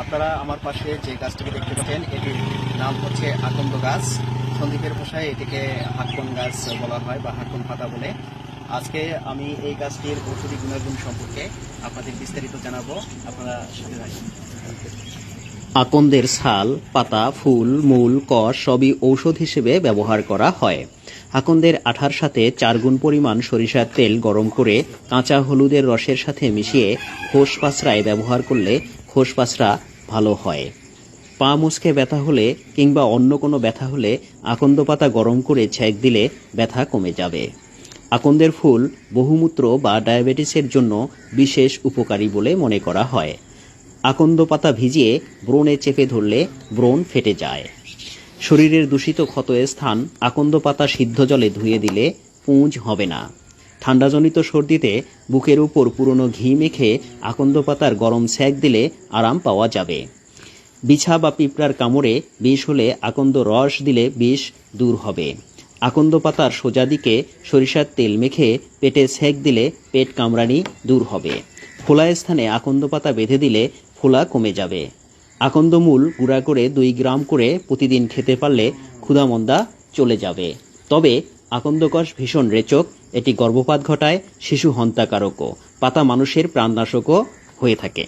আপনারা আমার পাশে যে গাছটিকে দেখতে পাচ্ছেন, এটির নাম হচ্ছে আকন্দ গাছ। সন্দীপের ভাষায় এটিকে হাক্কন গাছ বলা হয় বা হাক্কন পাতা বলে। আজকে আমি এই গাছটির ঔষধি গুণাগুণ সম্পর্কে আপনাদের বিস্তারিত জানাব। আপনারা সাথে থাকুন। আকন্দের ছাল, পাতা, ফুল, মূল, কষ সবই ঔষধ হিসেবে ব্যবহার করা হয়। আকন্দের আঠার সাথে চার গুণ পরিমাণ সরিষার তেল গরম করে কাঁচা হলুদের রসের সাথে মিশিয়ে খোস পাছড়ায় ব্যবহার করলে খোস পাছড়া ভালো হয়। পা মুচকে ব্যথা হলে কিংবা অন্য কোনো ব্যথা হলে আকন্দ পাতা গরম করে ছ্যাঁক দিলে ব্যথা কমে যাবে। আকন্দের ফুল, বহুমূত্র বা ডায়াবেটিসের জন্য বিশেষ উপকারী বলে মনে করা হয়। আকন্দ পাতা ভিজিয়ে ব্রণে চেপে ধরলে ব্রণ ফেটে যায়। শরীরের দূষিত ক্ষত স্থান আকন্দ পাতা সিদ্ধ জলে ধুয়ে দিলে পুঁজ হবে না। ঠান্ডাজনিত সর্দিতে বুকের উপর পুরনো ঘি মেখে আকন্দ পাতার গরম স্যাক দিলে আরাম পাওয়া যাবে। বিছা বা পিঁপড়ার কামড়ে বিষ হলে আকন্দ রস দিলে বিষ দূর হবে। আকন্দ পাতার সোজা দিকে সরিষার তেল মেখে পেটে সেক দিলে পেট কামড়ানি দূর হবে। ফোলা স্থানে আকন্দ পাতা বেঁধে দিলে ফোলা কমে যাবে। আকন্দ মূল গুঁড়া করে দুই গ্রাম করে প্রতিদিন খেতে পারলে ক্ষুধামন্দা চলে যাবে। তবে আকন্দকষ ভীষণ রেচক এটি গর্ভপাত ঘটায় শিশু হন্তাকারকও পাতা মানুষের প্রাণনাশকও হয়ে থাকে।